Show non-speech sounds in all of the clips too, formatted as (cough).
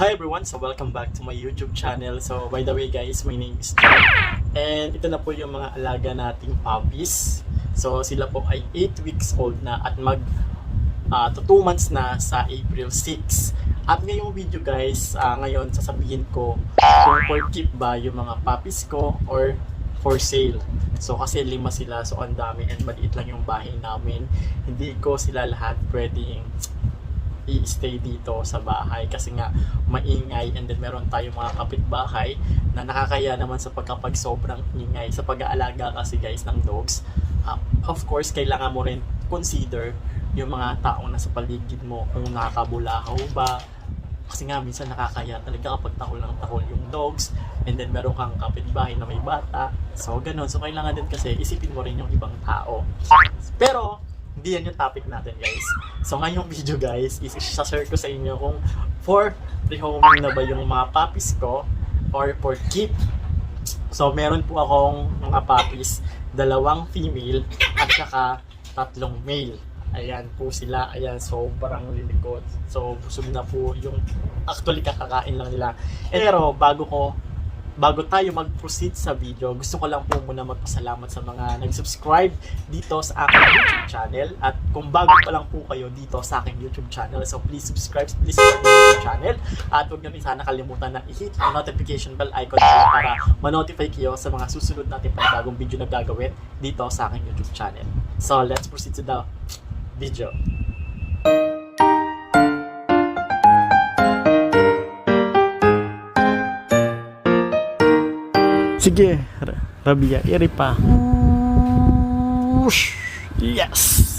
Hi everyone! So welcome back to my YouTube channel. So by the way guys, my name is John. And ito na po yung mga alaga nating puppies. So sila po ay 8 weeks old na at mag uh, 2 months na sa April 6. At ngayong video guys, ah, ngayon sasabihin ko kung for keep ba yung mga puppies ko or for sale. So kasi lima sila, so ang dami and maliit lang yung bahay namin. Hindi ko sila lahat pwedeng i-stay dito sa bahay kasi nga maingay and then meron tayong mga kapitbahay na nakakaya naman sa pagkapag sobrang ingay sa pag-aalaga kasi guys ng dogs. Uh, of course, kailangan mo rin consider yung mga taong nasa paligid mo kung nakakabulahaw ba. Kasi nga minsan nakakaya talaga kapag tahol ng tahol yung dogs and then meron kang kapitbahay na may bata. So ganun. So kailangan din kasi isipin mo rin yung ibang tao. Pero hindi yan yung topic natin guys so ngayong video guys is share ko sa inyo kung for rehoming na ba yung mga puppies ko or for keep so meron po akong mga puppies dalawang female at saka tatlong male Ayan po sila. Ayan, sobrang lilikot. So, busog na po yung actually kakakain lang nila. Pero, bago ko bago tayo mag-proceed sa video, gusto ko lang po muna magpasalamat sa mga nag-subscribe dito sa aking YouTube channel. At kung bago pa lang po kayo dito sa aking YouTube channel, so please subscribe, please subscribe sa YouTube channel. At huwag nyo sana kalimutan na i-hit ang notification bell icon para ma-notify kayo sa mga susunod natin panibagong video na gagawin dito sa aking YouTube channel. So, let's proceed to the video. Sige, Rabia, iri pa. Whoosh! Yes!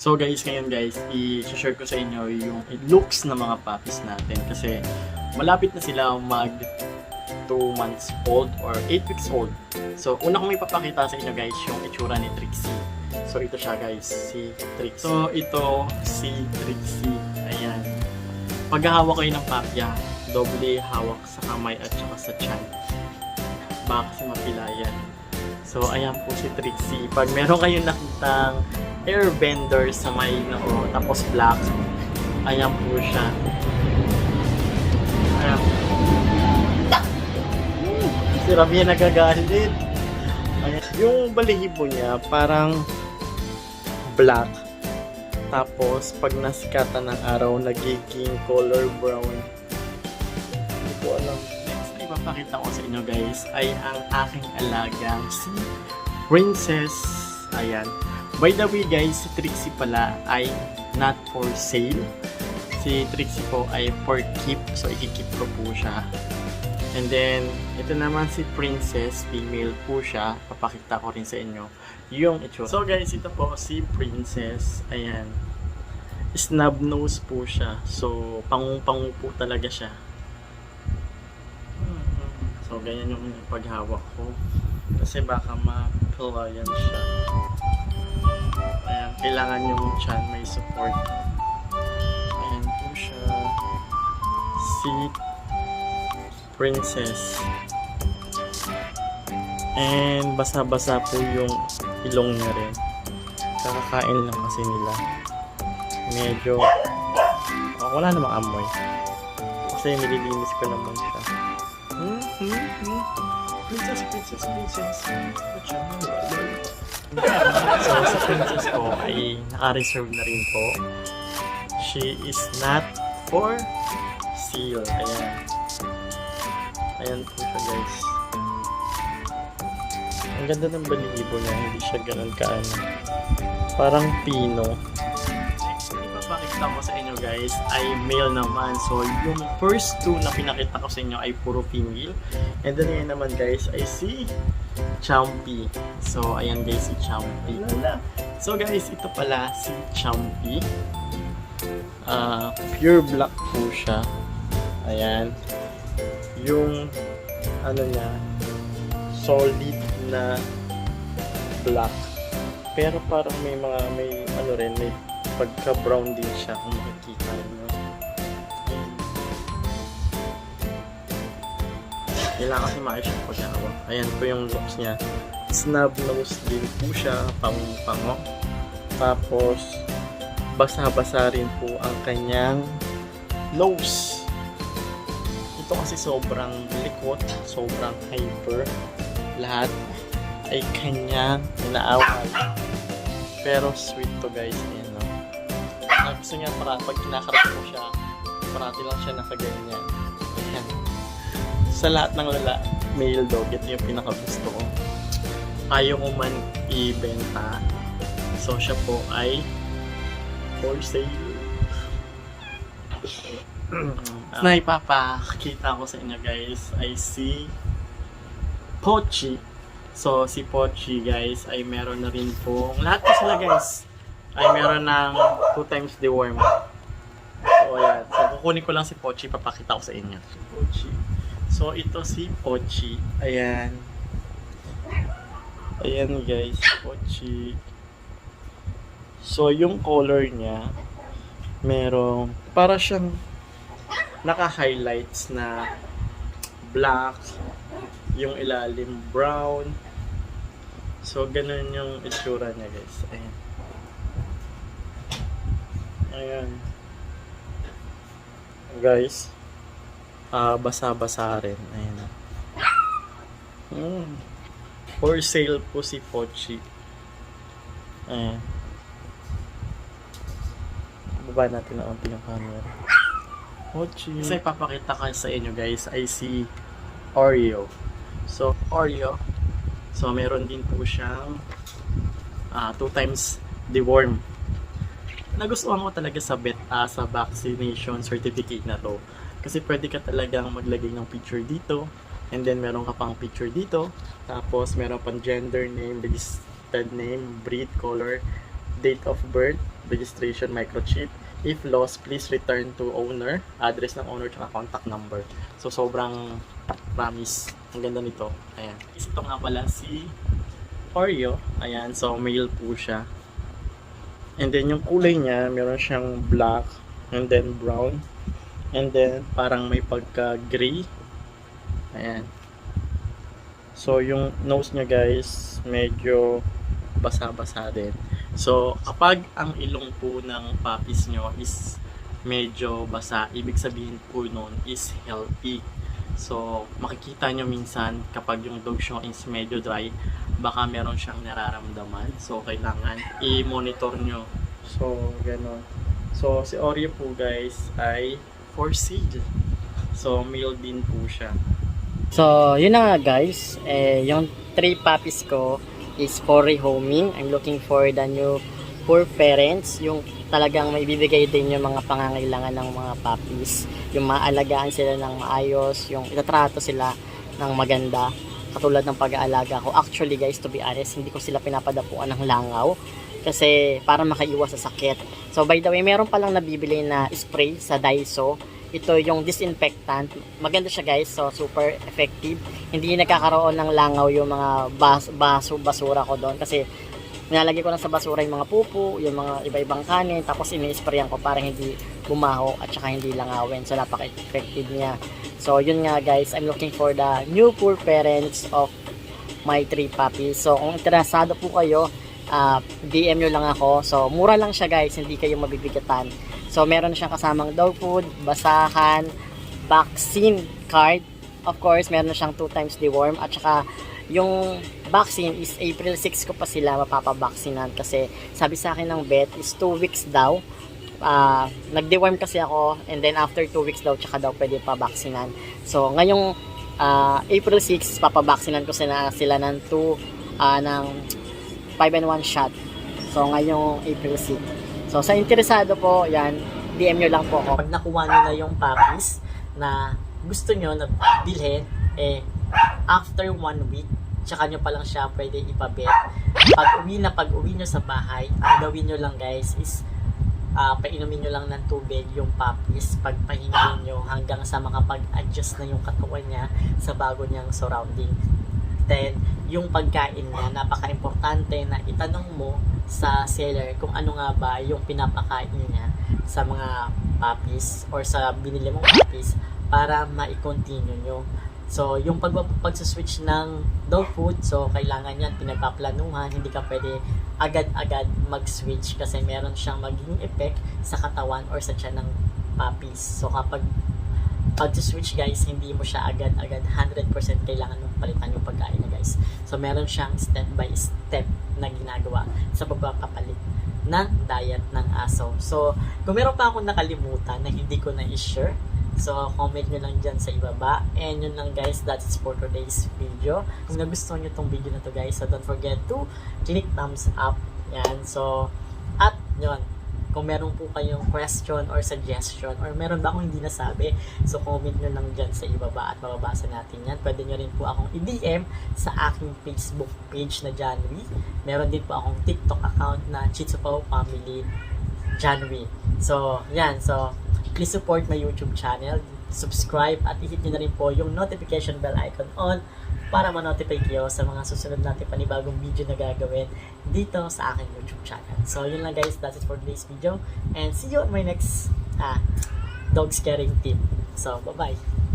So guys, ngayon guys, i-share ko sa inyo yung looks ng mga puppies natin kasi malapit na sila mag 2 months old or 8 weeks old. So, una kong ipapakita sa inyo guys yung itsura ni Trixie. So, ito siya guys, si Trixie. So, ito si Trixie. Ayan. Pag hawak kayo ng papya, doble hawak sa kamay at saka sa chan. Baka kasi mapilayan. So, ayan po si Trixie. Pag meron kayong nakitang airbender sa may noo, tapos black, ayan po siya. Ayan. Si Rabia nagagalit. Ayan. Yung balihibo niya, parang black. Tapos, pag nasikatan ng araw, nagiging color brown. Hindi ko alam. Next ipapakita ko sa inyo guys ay ang aking alagang si Princess. Ayan. By the way guys, si Trixie pala ay not for sale. Si Trixie po ay for keep. So, ikikip ko po siya. And then, ito naman si Princess, female po siya. Papakita ko rin sa inyo yung itsura. So guys, ito po si Princess. Ayan. snub nose po siya. So, pangu-pangu po talaga siya. So, ganyan yung paghawak ko. Kasi baka ma-pelayan siya. Kailangan yung chan may support. Ayan po siya. Si Princess. And basa-basa po yung ilong niya rin. Kakakain lang kasi nila. Medyo oh, wala namang amoy. Kasi nililinis ko naman siya. Hmm, hmm, hmm. Princess, princess, princess. So, sa princess ko ay naka-reserve na rin po. She is not for seal. Ayan. Ayan po siya guys. Ang ganda ng balibo niya, hindi siya ganun kaano. Parang pino. Guys ay male naman. So, yung first two na pinakita ko sa inyo ay puro female. And then ngayon naman guys ay si Champy. So, ayan guys si Champy. So guys, ito pala si Champy. Ah, pure black po siya. Ayan. Yung ano niya, solid na black. Pero parang may mga may ano rin, may pagka brown din siya kung makikita niyo. Kailangan kasi maayos yung paghawak. Ayan po yung looks niya. Snub nose din po siya, pango-pango. Tapos, basa-basa rin po ang kanyang nose. Ito kasi sobrang likot, sobrang hyper. Lahat ay kanyang inaaway. Pero sweet to guys. No? Ah, gusto niya para pag kinakarap ko siya, parati lang siya nakaganyan. Ayan. Sa lahat ng lala, male dog, ito yung pinakagusto ko. Ayaw ko man ibenta. So siya po ay for sale. (clears throat) na ipapakita ko sa inyo guys ay si Pochi. So si Pochi guys ay meron na rin po. Lahat po sila guys ay meron ng 2 times the worm. So ayan. So kukunin ko lang si Pochi papakita ko sa inyo. Pochi. So ito si Pochi. Ayan. Ayan guys, Pochi. So yung color niya merong para siyang naka-highlights na black, yung ilalim brown. So, ganun yung itsura niya, guys. Ayan. Ayan. Guys, ah basa-basa rin. Ayan. Mm. For sale po si Pochi. Ayan. Baba natin na onti yung camera. Mochi. Kasi ipapakita ko sa inyo guys ay si Oreo. So, Oreo. So, meron din po siyang ah, two times deworm. Nagustuhan ko talaga sa bet ah, sa vaccination certificate na to. Kasi pwede ka talagang maglagay ng picture dito. And then meron ka pang picture dito. Tapos meron pang gender name, registered name, breed, color, date of birth, registration, microchip. If lost, please return to owner, address ng owner, tsaka contact number. So, sobrang promise. Ang ganda nito. Ayan. Ito nga pala si Oreo. Ayan. So, male po siya. And then, yung kulay niya, meron siyang black, and then brown, and then, parang may pagka-gray. Ayan. So, yung nose niya guys, medyo basa-basa din. So, kapag ang ilong po ng puppies nyo is medyo basa, ibig sabihin po nun is healthy. So, makikita nyo minsan kapag yung dog nyo is medyo dry, baka meron siyang nararamdaman. So, kailangan i-monitor nyo. So, ganon. So, si Oreo po guys ay for sale. So, male din po siya. So, yun na nga guys. Eh, yung three puppies ko is for rehoming. I'm looking for the new poor parents. Yung talagang may bibigay din yung mga pangangailangan ng mga puppies. Yung maalagaan sila ng maayos. Yung itatrato sila ng maganda. Katulad ng pag-aalaga ko. Actually guys, to be honest, hindi ko sila pinapadapuan ng langaw. kasi para makaiwas sa sakit. So by the way, meron palang nabibili na spray sa Daiso. Ito yung disinfectant. Maganda siya guys, so super effective. Hindi nagkakaroon ng langaw yung mga bas baso basura ko doon kasi nilalagay ko lang sa basura yung mga pupo, yung mga iba-ibang kanin, tapos ini-sprayan ko para hindi bumaho at saka hindi langawin. So napaka-effective niya. So yun nga guys, I'm looking for the new poor parents of my three puppies. So kung interesado po kayo, ah, DM nyo lang ako. So mura lang siya guys, hindi kayo mabibigatan. So meron siyang kasamang dog food, basahan, vaccine card. Of course, meron siyang 2 times deworm at saka yung vaccine is April 6 ko pa sila mapapabaksinan kasi sabi sa akin ng vet is 2 weeks daw. Ah, nag-deworm kasi ako and then after 2 weeks daw tsaka daw pwede pa baksinan. So ngayong ah, April 6 papabaksinan ko sila, sila ng 2 ah, ng 5 and 1 shot. So ngayong April 6. So sa interesado po, yan, DM nyo lang po ako. Pag nakuha nyo na yung puppies na gusto nyo na bilhin, eh, after one week, tsaka nyo pa lang siya pwede ipabet. Pag uwi na pag uwi nyo sa bahay, ang gawin nyo lang guys is ah painumin nyo lang ng tubig yung puppies pagpahingin nyo hanggang sa makapag-adjust na yung katawan niya sa bago niyang surrounding. Then, yung pagkain niya, napaka-importante na itanong mo sa seller kung ano nga ba yung pinapakain niya sa mga puppies or sa binili mong puppies para ma-continue nyo. So, yung pag pag-switch ng dog food, so kailangan yan pinagpaplanuhan, hindi ka pwede agad-agad mag-switch kasi meron siyang magiging effect sa katawan or sa tiyan ng puppies. So, kapag pag-switch guys, hindi mo siya agad-agad 100% kailangan mong palitan yung pagkain niya guys. So, meron siyang step by step na ginagawa sa pagpapapalit ng diet ng aso. So, kung meron pa akong nakalimutan na hindi ko na i-share, So, comment nyo lang dyan sa ibaba. And yun lang guys, that's it for today's video. Kung nagustuhan nyo tong video na to guys, so don't forget to click thumbs up. Yan. So, at yun, kung meron po kayong question or suggestion or meron ba akong hindi nasabi, so comment nyo lang dyan sa ibaba at mababasa natin yan. Pwede nyo rin po akong i-DM sa aking Facebook page na Janwy. Meron din po akong TikTok account na Chitsupo Family Janwy. So, yan. So, please support my YouTube channel, subscribe at i-hit nyo na rin po yung notification bell icon on para ma-notify kayo sa mga susunod natin panibagong video na gagawin dito sa aking YouTube channel. So, yun lang guys. That's it for today's video. And see you on my next ah, dog scaring tip. So, bye-bye.